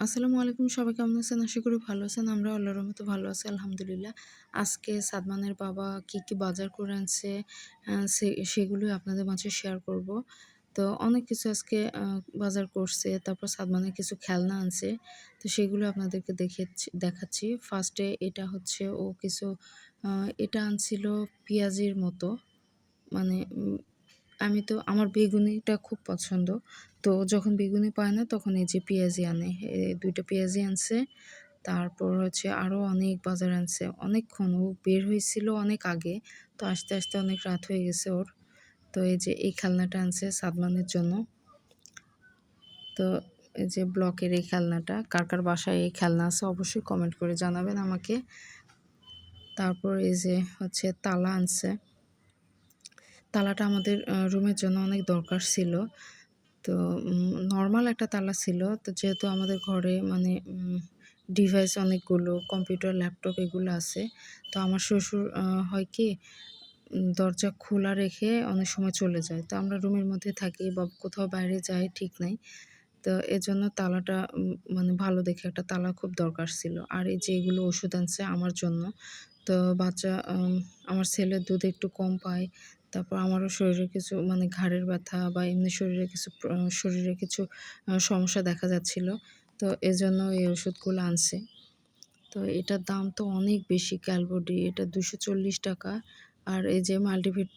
আসসালামু আলাইকুম সবাই কেমন আছেন? আশা করি ভালো আছেন। আমরা আল্লাহর রহমতে ভালো আছি আলহামদুলিল্লাহ। আজকে সাদমানের বাবা কি কি বাজার করে আনছে আহ, সে সেগুলোই আপনাদের মাঝে শেয়ার করব। তো অনেক কিছু আজকে বাজার করছে তারপর সাদমানের কিছু খেলনা আনছে। তো সেগুলো আপনাদেরকে দেখেছি দেখাচ্ছি। ফার্স্টে এটা হচ্ছে ও কিছু এটা আনছিল পেঁয়াজির মতো। মানে আমি তো, আমার বেগুনিটা খুব পছন্দ। তো যখন বেগুনি পায় না, তখন এই যে পেঁয়াজি আনে। দুইটা পেঁয়াজি আনছে, তারপর হচ্ছে আরও অনেক বাজার আনছে। অনেকক্ষণ ও বের হয়েছিল অনেক আগে, তো আস্তে আস্তে অনেক রাত হয়ে গেছে ওর। তো এই যে এই খেলনাটা আনছে সাদমানের জন্য। তো এই যে ব্লকের এই খেলনাটা, কার কার বাসায় এই খেলনা আছে অবশ্যই কমেন্ট করে জানাবেন আমাকে। তারপর এই যে হচ্ছে তালা আনছে। তালাটা আমাদের রুমের জন্য অনেক দরকার ছিল। তো নর্মাল একটা তালা ছিল। তো যেহেতু আমাদের ঘরে মানে ডিভাইস অনেকগুলো কম্পিউটার ল্যাপটপ এগুলো আছে, তো আমার শ্বশুর হয় কি দরজা খোলা রেখে অনেক সময় চলে যায়। তো আমরা রুমের মধ্যে থাকি বা কোথাও বাইরে যাই, ঠিক নাই। তো এজন্য তালাটা মানে ভালো দেখে একটা তালা খুব দরকার ছিল। আর এই যে এগুলো ওষুধ আনছে আমার জন্য। তো বাচ্চা আমার ছেলের দুধ একটু কম পায়। তারপর আমারও শরীরে কিছু মানে ঘাড়ের ব্যথা বা এমনি শরীরে কিছু শরীরে কিছু সমস্যা দেখা যাচ্ছিল। তো এজন্য এই ওষুধগুলো আনছে। তো এটার দাম তো অনেক বেশি ক্যালবডি, এটা দুশো চল্লিশ টাকা। আর এই যে মাল্টিভিট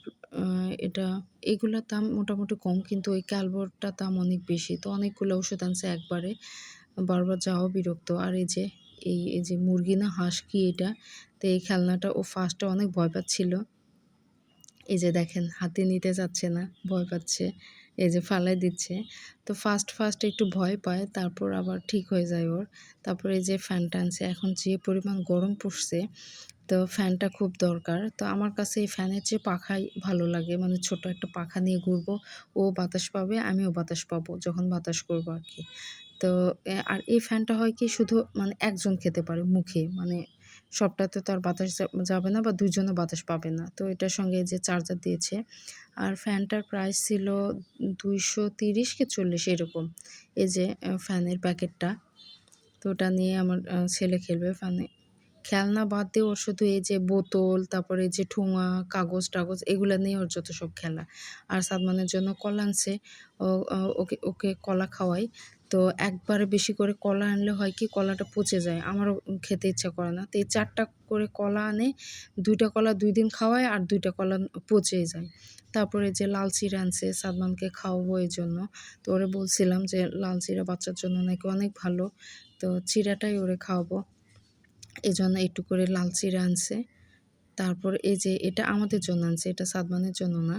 এটা, এগুলোর দাম মোটামুটি কম, কিন্তু ওই ক্যালবোরটার দাম অনেক বেশি। তো অনেকগুলো ওষুধ আনছে একবারে। বারবার যাওয়া বিরক্ত। আর এই যে, এই এই যে মুরগি না হাঁস কি এটা? তো এই খেলনাটা ও ফার্স্টে অনেক ভয় পাচ্ছিল। এই যে দেখেন, হাতে নিতে যাচ্ছে না, ভয় পাচ্ছে, এই যে ফালাই দিচ্ছে। তো ফার্স্ট ফার্স্ট একটু ভয় পায়, তারপর আবার ঠিক হয়ে যায় ওর। তারপর এই যে ফ্যানটা আনছে, এখন যে পরিমাণ গরম পড়ছে তো ফ্যানটা খুব দরকার। তো আমার কাছে এই ফ্যানের চেয়ে পাখাই ভালো লাগে মানে ছোট একটা পাখা নিয়ে ঘুরবো, ও বাতাস পাবে, আমিও বাতাস পাবো, যখন বাতাস করব আর কি। তো আর এই ফ্যানটা হয় কি, শুধু মানে একজন খেতে পারে, মুখে মানে সবটাতে তো আর বাতাস যাবে না বা দুজনও বাতাস পাবে না। তো এটার সঙ্গে যে চার্জার দিয়েছে, আর ফ্যানটার প্রাইস ছিল দুইশো তিরিশ কি চল্লিশ এরকম। এই যে ফ্যানের প্যাকেটটা তো ওটা নিয়ে আমার ছেলে খেলবে ফ্যানে খেলনা বাদ দিয়ে ওর শুধু এই যে বোতল, তারপরে যে ঠোঙা, কাগজ টাগজ, এগুলো নিয়ে ওর যত সব খেলা। আর সাদমানের জন্য কলা আনছে ওকে ওকে কলা খাওয়াই। তো একবারে বেশি করে কলা আনলে হয় কি, কলাটা পচে যায়। আমারও খেতে ইচ্ছা করে না। তো এই চারটা করে কলা আনে, দুইটা কলা দুই দিন খাওয়ায় আর দুইটা কলা পচে যায়। তারপরে যে লাল চিড়া আনছে, সাদমানকে খাওয়াবো এই জন্য। তো ওরে বলছিলাম যে, লাল চিড়া বাচ্চার জন্য নাকি অনেক ভালো। তো চিরাটাই ওরে খাওয়াবো। এই জন্য একটু করে লাল চিড়া আনছে। তারপর এই যে এটা আমাদের জন্য আনছে, এটা সাদমানের জন্য না।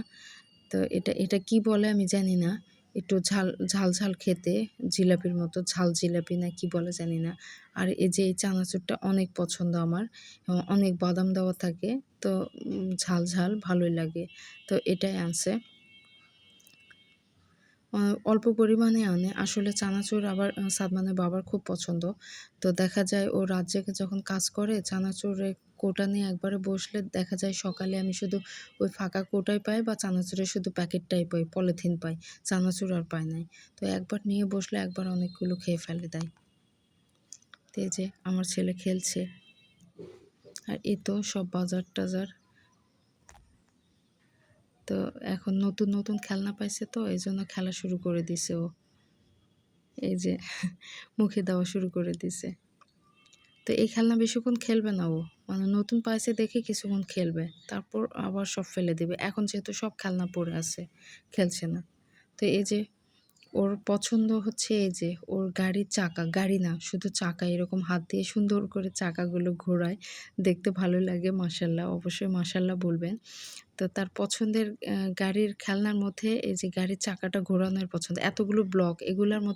তো এটা এটা কি বলে আমি জানি না। একটু ঝাল ঝাল ঝাল খেতে, জিলাপির মতো ঝাল জিলাপি না কি বলে জানি না। আর এই যে এই চানাচুরটা অনেক পছন্দ আমার এবং অনেক বাদাম দেওয়া থাকে, তো ঝাল ঝাল ভালোই লাগে। তো এটাই আনছে। অল্প পরিমাণে আনে। আসলে চানাচুর আবার সাদমানের বাবার খুব পছন্দ। তো দেখা যায় ও রাত জেগে যখন কাজ করে, চানাচুরের কোটা নিয়ে একবারে বসলে দেখা যায় সকালে আমি শুধু ওই ফাঁকা কোটাই পাই বা চানাচুরের শুধু প্যাকেটটাই পাই, পলিথিন পাই। চানাচুর আর পাই নাই। তো একবার নিয়ে বসলে একবার অনেকগুলো খেয়ে ফেলে দেয়। তো যে আমার ছেলে খেলছে। আর এই তো সব বাজার টাজার তো এখন নতুন নতুন খেলনা পাইছে তো এই জন্য খেলা শুরু করে দিছে ও। এই যে মুখে দেওয়া শুরু করে দিছে। তো এই খেলনা বেশিক্ষণ খেলবে না ও। মানে নতুন পাইছে দেখে কিছুক্ষণ খেলবে, তারপর আবার সব ফেলে দেবে। এখন যেহেতু সব খেলনা পড়ে আছে, খেলছে না। তো এই যে ওর পছন্দ হচ্ছে এই যে ওর গাড়ির চাকা, গাড়ি না, শুধু চাকা, এরকম হাত দিয়ে সুন্দর করে চাকাগুলো ঘোরায়। দেখতে ভালো লাগে মাসাল্লাহ অবশ্যই মাসাল্লাহ বলবেন। তো তার পছন্দের গাড়ির খেলনার মধ্যে এই যে গাড়ির চাকাটা ঘোরানোর পছন্দ, এতগুলো ব্লক, এগুলোর মতো